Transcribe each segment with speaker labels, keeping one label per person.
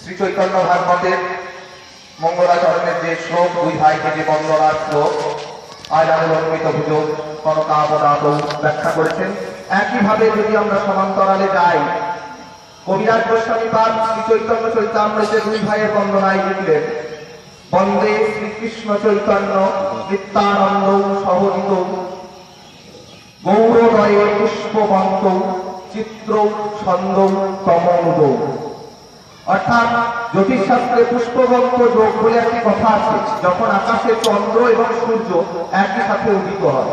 Speaker 1: শ্রী চৈতন্য ভাগবতের মঙ্গলাচরণের যে শ্লোক, দুই ভাইকে যে বন্দনার শ্লোক অন্বিত পুজো কনকাবনাদ ব্যাখ্যা করেছেন। একইভাবে যদি আমরা সমান্তরালে যাই, কবিরাজ গোস্বামী পাদ শ্রী চৈতন্য চৈতামৃতে দুই ভাইয়ের বন্দনায় লিখলেন, বন্দে শ্রীকৃষ্ণ চৈতন্য নিত্যানন্দ সহজিত গৌরদয়ে পুষ্পবন্ত, চিত্র ছন্দ তমোদ অর্থাৎ জ্যোতিষশাস্ত্রে পুষ্পবন্ত যোগ বলে একটি কথা আছে, যখন আকাশে চন্দ্র এবং সূর্য একই সাথে উদিত হয়।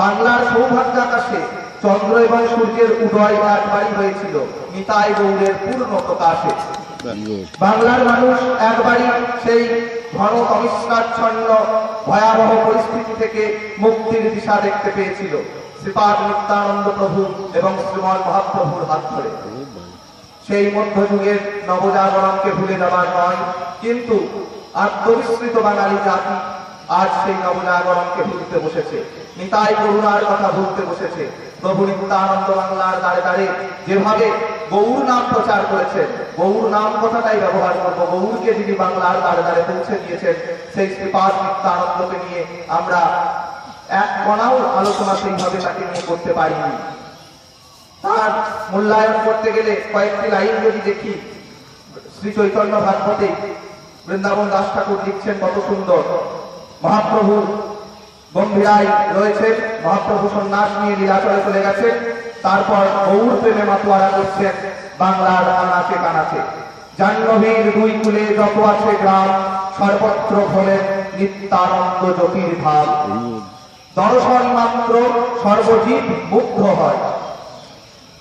Speaker 1: বাংলার সৌভাগ্য আকাশে চন্দ্র এবং সূর্যের উদয় একবারই হয়েছিল, নিতাই গৌরের পূর্ণ প্রকাশে। বাংলার মানুষ একবারই সেই ঘন অবিষ্কারচ্ছন্ন ভয়াবহ পরিস্থিতি থেকে মুক্তির দিশা দেখতে পেয়েছিল। শ্রীপাদ নিত্যানন্দ প্রভু এবং শ্রীমন মহাপ্রভুর হাত ধরে। সেই মধ্যযুগের নবজাগরণকে ভুলে যাবার নয়, কিন্তু আত্মবিস্মৃত বাঙালি জাতি আজ সেই নবজাগরণকে ভুলতে বসেছে। নিতাই করুণার কথা ভুলতে বসেছে। প্রভু নিত্যানন্দ বাংলার দাঁড়ে দাঁড়ে যেভাবে গৌর নাম প্রচার করেছেন, গৌর নাম কথাটাই ব্যবহার করব, গৌরকে যিনি বাংলার দাঁড়ে দাঁড়ে পৌঁছে দিয়েছেন, সেই শ্রীপাদ নিত্যানন্দকে নিয়ে আমরা এক কণাও আলোচনা সেইভাবে তাকে নিয়ে করতে পারিনি। তার মূল্যায়ন করতে গেলে কয়েকটি লাইন যদি দেখি শ্রী চৈতন্য ভাগবতে বৃন্দাবন দাস ঠাকুর লিখছেন কত সুন্দর। মহাপ্রভু গম্ভীরায় রয়েছেন মহাপ্রভু সন্ন্যাস নিয়ে লীলাচলে চলে গেছেন তারপর গৌর প্রেমে মাতোয়ারা করছেন বাংলার আনাচে কানাচে। জাহ্নবীর দুই কুলে যত আছে গ্রাম সর্বত্র ভোলেন নিত্যানন্দ জ্যোতির ভাব দর্শন মাত্র সর্বজীব মুগ্ধ হয়।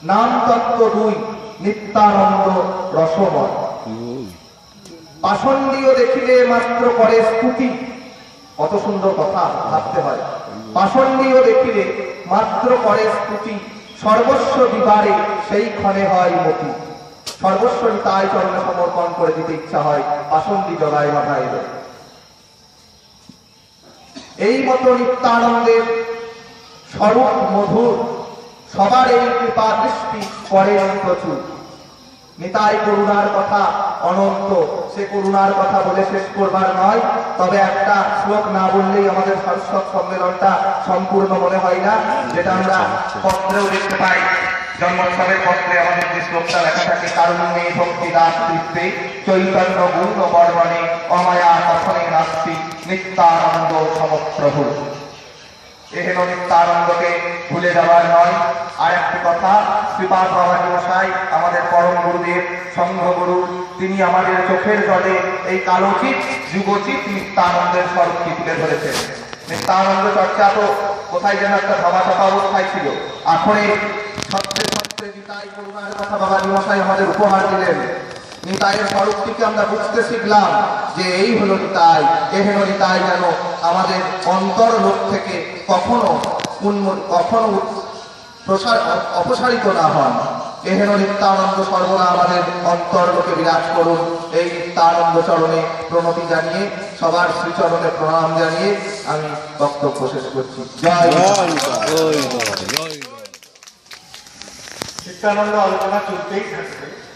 Speaker 1: নাম তত্ত্ব দুই, নিত্যানন্দ রসময়। পাষণ্ডীয় দেখিলে মাত্র করে স্তুতি। কত সুন্দর কথা ভাবতে হয়। পাষণ্ডীয় দেখিলে মাত্র করে স্তুতি। সর্বস্ব বিবারে সেই ক্ষণে হয় মতি। সর্বস্ব তাই চরণে সমর্পণ করে দিতে ইচ্ছা হয়। পাষণ্ডী জলায় মাথায় এলো। এই মতো নিত্যানন্দের স্বরূপ মধুর সবার এই কৃপা দৃষ্টি করেন প্রচুর। নিতাই করুণার কথা অনন্ত। সে করুণার কথা বলে শেষ করবার নয়, তবে একটা শ্লোক না বললেই আমাদের সরস্বত সম্মেলনটা সম্পূর্ণ মনে হয় না, যেটা আমরা পত্রেও দেখতে পাই। জন্মোৎসবের পত্রে আমাদের যে শ্লোকটা লেখা থাকে, কারুণ্যে ভক্তি দাস তৃপ্তে চৈতন্য গুণ বর্ণনে অমায়া কথনে নাস্তি, নিত্যানন্দ সমপ্রভু। এহেন নিত্যানন্দকে ভুলে যাওয়ার নয়। আর একটি কথা, শ্রীপাদ বাবাজি মশাই আমাদের পরম গুরুদেব সংঘ গুরু তিনি আমাদের চোখের জলে এই কালোচিত যুগচিত নিত্যানন্দের স্বরূপটি তুলে ধরেছেন। নিত্যানন্দ চর্চা তো কোথায় যেন একটা চাপা অবস্থায় ছিল। সত্রে নিতাই করুণার কথা বাবাজি মশাই আমাদের উপহার দিলেন। নিতাইয়ের স্বরূপটিকে আমরা বুঝতে শিখলাম যে এই হলো নিতাই এহেন নিতাই যেন আমাদের অন্তর লোক থেকে কখনো উন্ম- কখনো প্রসার অপসারিত না হন। এহেন নিত্যানন্দ সর্বদা আমাদের অন্তর লোকে বিরাজ করুন। এই নিত্যানন্দ চরণে প্রণতি জানিয়ে সবার শ্রীচরণে প্রণাম জানিয়ে আমি বক্তব্য শেষ করছি। জয়।
Speaker 2: নিত্যানন্দ আলোচনা চলতেই থাকবে।